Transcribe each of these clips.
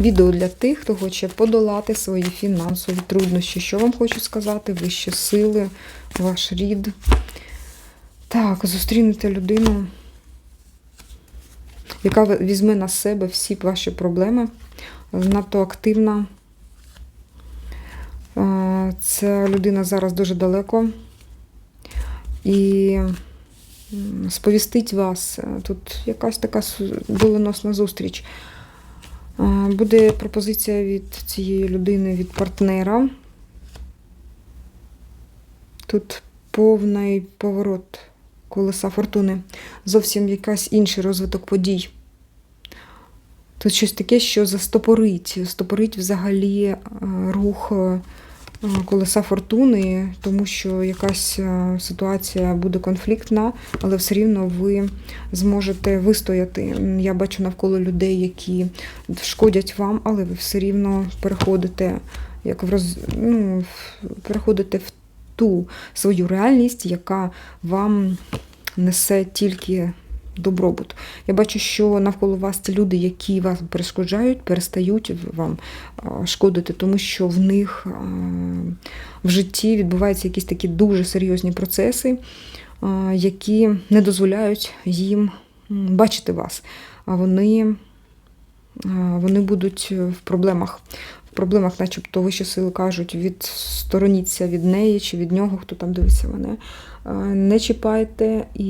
Відео для тих, хто хоче подолати свої фінансові труднощі. Що вам хочу сказати? Вищі сили, ваш рід. Так, зустрінете людину, яка візьме на себе всі ваші проблеми. Надто активна. Е, Ця людина зараз дуже далеко. І сповістить вас. Е, Тут якась така доленосна зустріч. Е, Буде пропозиція від цієї людини, від партнера. Тут повний поворот колеса фортуни. Зовсім якась інший розвиток подій. Тут щось таке, що застопорить, стопорить взагалі е, рух е, колеса фортуни, тому що якась е, ситуація буде конфліктна, але все рівно ви зможете вистояти. Я бачу навколо людей, які шкодять вам, але ви все рівно переходите, як в роз... ну, переходите в ту свою реальність, яка вам несе тільки добробут. Я бачу, що навколо вас ті люди, які вас перешкоджають, перестають вам шкодити, тому що в них в житті відбуваються якісь такі дуже серйозні процеси, які не дозволяють їм бачити вас. А вони, вони будуть в проблемах. Проблемах, начебто, вищі сили кажуть, відстороніться від неї чи від нього, хто там дивиться мене. Е, Не чіпайте, і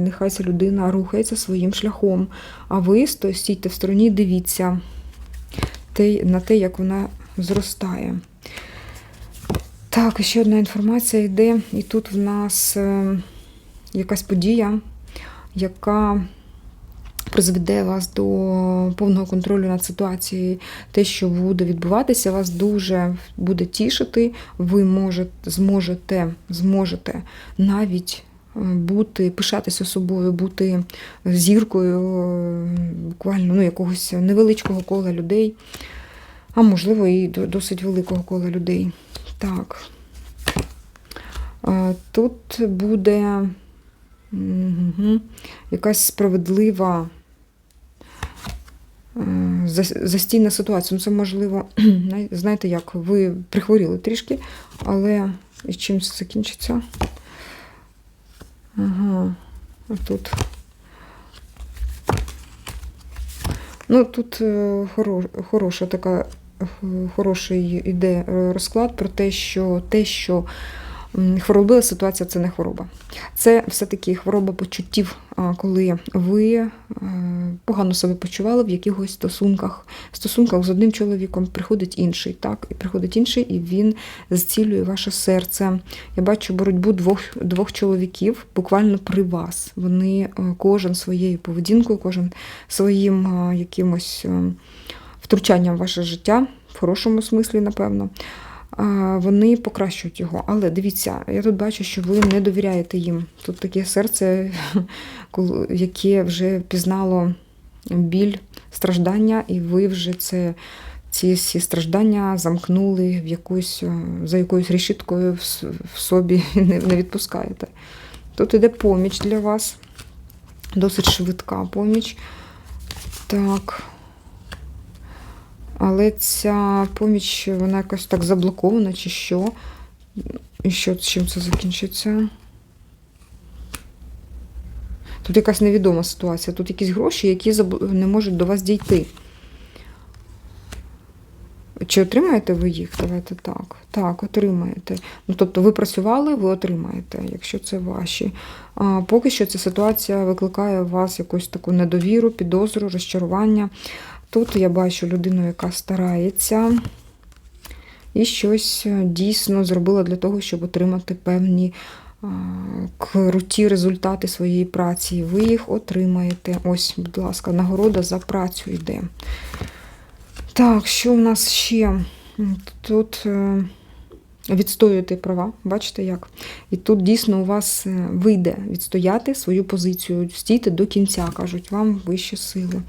нехай ця людина рухається своїм шляхом. А ви стійте в стороні, дивіться на те, як вона зростає. Так, ще одна інформація йде, і тут в нас е, якась подія, яка призведе вас до повного контролю над ситуацією. Те, що буде відбуватися, вас дуже буде тішити. Ви можете, зможете, зможете навіть е, бути, пишатися собою, бути зіркою е, буквально ну, якогось невеличкого кола людей, а можливо, і до- досить великого кола людей. Так. Е, Тут буде мгм, якась справедлива е, застійна ситуація. Ну, це можливо, знаєте як, ви прихворіли трішки, але і чим це закінчиться? Ага, тут. Ну, тут е, хороша така, е, хороший іде розклад про те, що те, що хвороблива ситуація це не хвороба. Це все-таки хвороба почуттів, коли ви е, погано себе почували в якихось стосунках. В стосунках з одним чоловіком приходить інший, так, і приходить інший, і він зцілює ваше серце. Я бачу боротьбу двох, двох чоловіків буквально при вас. Вони е, кожен своєю поведінкою, кожен своїм е, якимось е, втручанням в ваше життя, в хорошому смислі, напевно. Вони покращують його. Але дивіться, я тут бачу, що ви не довіряєте їм. Тут таке серце, яке вже пізнало біль, страждання, і ви вже це, ці всі страждання замкнули в якусь, е, за якоюсь решіткою в, в собі і не, не відпускаєте. Тут іде поміч для вас, досить швидка поміч. Так. Але ця поміч, вона якось так заблокована, чи що? І що чим це закінчиться? Тут якась невідома ситуація. Тут якісь гроші, які не можуть до вас дійти. Чи отримаєте ви їх? Давайте так. Так, отримаєте. Ну, тобто ви працювали, ви отримаєте, якщо це ваші. А поки що ця ситуація викликає у вас якусь таку недовіру, підозру, розчарування. Тут я бачу людину, яка старається і щось е, дійсно зробила для того, щоб отримати певні круті результати своєї праці. Ви їх отримаєте. Ось, будь ласка, нагорода за працю йде. Так, що в нас ще? Тут е, відстоюєте права, бачите як? І тут дійсно у вас е, вийде відстояти свою позицію, стійте до кінця, кажуть вам вищі сили.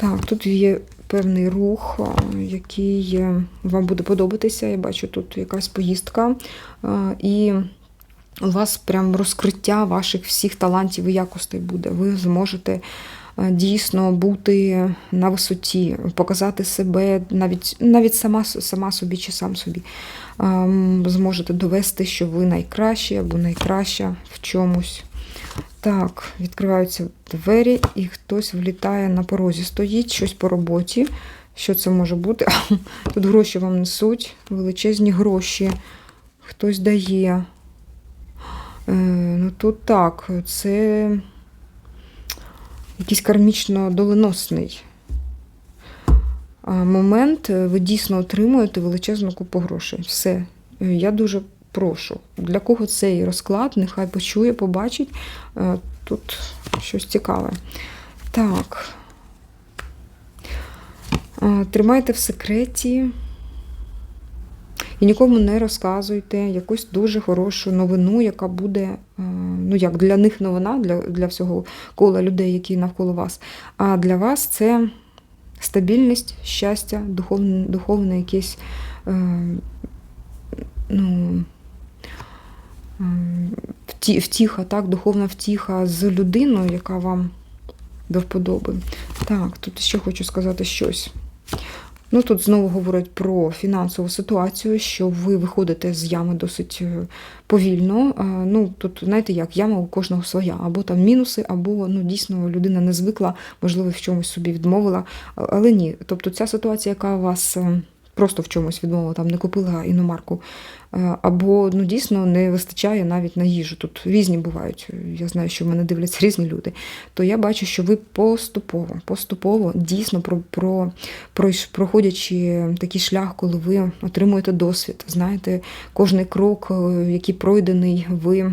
Так, тут є певний рух, який е, вам буде подобатися. Я бачу тут якась поїздка. І у вас прям розкриття ваших всіх талантів і якостей буде. Ви зможете е, дійсно бути на висоті, показати себе навіть, навіть сама, сама собі чи сам собі. Ем, Зможете довести, що ви найкращі або найкраща в чомусь. Так, відкриваються двері, і хтось влітає на порозі. Стоїть щось по роботі. Що це може бути? Тут гроші вам несуть, величезні гроші. Хтось дає. Е, ну тут так, це якийсь кармічно доленосний момент. Ви дійсно отримуєте величезну купу грошей. Все. Е, Я дуже прошу. Для кого цей розклад, нехай почує, побачить. Е, Тут щось цікаве. Так. Тримайте в секреті. І нікому не розказуйте якусь дуже хорошу новину, яка буде, е, ну як для них новина, для, для всього кола людей, які навколо вас. А для вас це стабільність, щастя, духовне, духовне якесь е, ну, е, втіха, так, духовна втіха з людиною, яка вам до вподоби. Так, тут ще хочу сказати щось. Ну, тут знову говорять про фінансову ситуацію, що ви виходите з ями досить е, повільно. Ну, тут, знаєте, як яма у кожного своя, або там мінуси, або ну, дійсно людина не звикла, можливо, в чомусь собі відмовила. Але ні. Тобто ця ситуація, яка вас е, просто в чомусь відмовила, там не купила іномарку, е, або ну, дійсно не вистачає навіть на їжу. Тут різні бувають. Я знаю, що в мене дивляться різні люди. То я бачу, що ви поступово, поступово дійсно про, про, пройш- проходячи такий шлях, коли ви отримуєте досвід, знаєте, кожний крок, е, який пройдений, ви.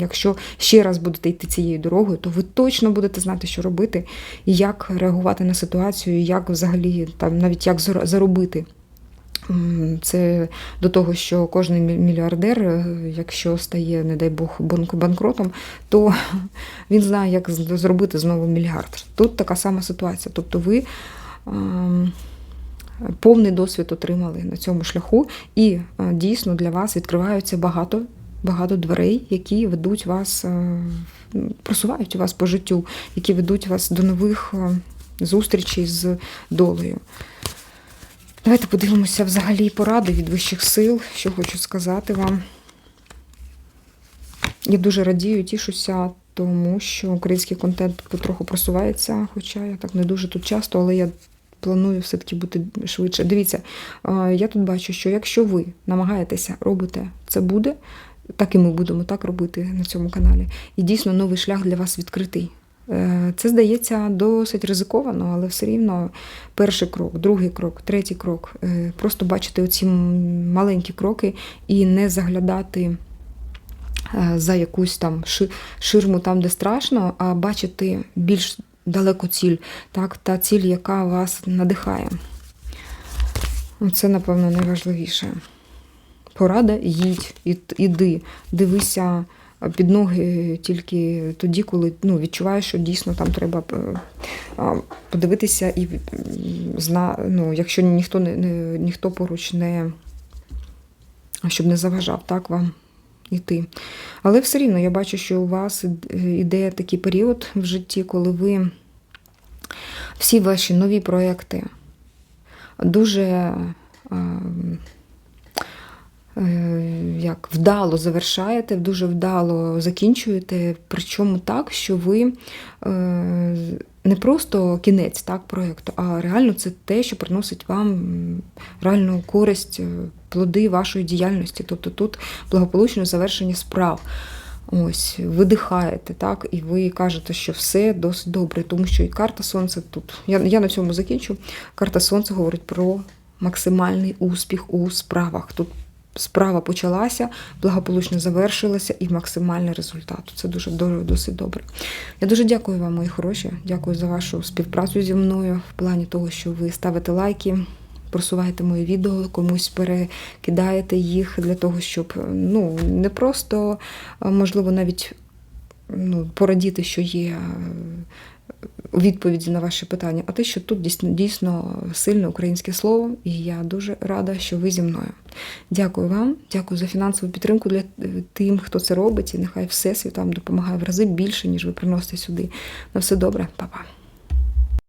Якщо ще раз будете йти цією дорогою, то ви точно будете знати, що робити, і як реагувати на ситуацію, як взагалі там навіть як заробити. Це до того, що кожен мільярдер, е, якщо стає, не дай Бог, банкротом, то він знає, як зробити знову мільярд. Тут така сама ситуація. Тобто ви повний досвід отримали на цьому шляху, і е, дійсно для вас відкриваються багато. Багато дверей, які ведуть вас, е, просувають вас по життю, які ведуть вас до нових е, зустрічей з долею. Давайте подивимося взагалі поради від вищих сил, що хочу сказати вам. Я дуже радію, тішуся, тому що український контент потроху просувається, хоча я так не дуже тут часто, але я планую все-таки бути швидше. Дивіться, е, я тут бачу, що якщо ви намагаєтеся робите, це буде, так і ми будемо так робити на цьому каналі. І дійсно новий шлях для вас відкритий. Е, Це здається досить ризиковано, але все рівно перший крок, другий крок, третій крок. Е, Просто бачити оці маленькі кроки і не заглядати е, за якусь там ширму там, де страшно, а бачити більш далеку ціль, так, та ціль, яка вас надихає. Це, напевно, найважливіше. Порада їдь, іди, дивися під ноги тільки тоді, коли ну, відчуваєш, що дійсно там треба е, подивитися і зна, ну, якщо ніхто не, ніхто поруч не щоб не заважав так вам йти. Але все рівно я бачу, що у вас іде такий період в житті, коли ви всі ваші нові проекти дуже е, е, як вдало завершаєте, дуже вдало закінчуєте. Причому так, що ви е, не просто кінець так, проєкту, а реально це те, що приносить вам реальну користь, е, плоди вашої діяльності. Тобто тут благополучне завершення справ. Ось, видихаєте, так, і ви кажете, що все досить добре, тому що і карта Сонця тут. Я, я на цьому закінчу. Карта Сонця говорить про максимальний успіх у справах. Тут справа почалася, благополучно завершилася і максимальний результат. Це дуже досить добре. Я дуже дякую вам, мої хороші. Дякую за вашу співпрацю зі мною в плані того, що ви ставите лайки. Просуваєте мої відео, комусь перекидаєте їх для того, щоб ну не просто можливо навіть ну, порадіти, що є відповіді на ваші питання, а те, що тут дійсно, дійсно сильне українське слово, і я дуже рада, що ви зі мною. Дякую вам, дякую за фінансову підтримку для е, тим, хто це робить, і нехай Всесвіт вам допомагає в рази більше, ніж ви приносите сюди. На все добре, Па-па.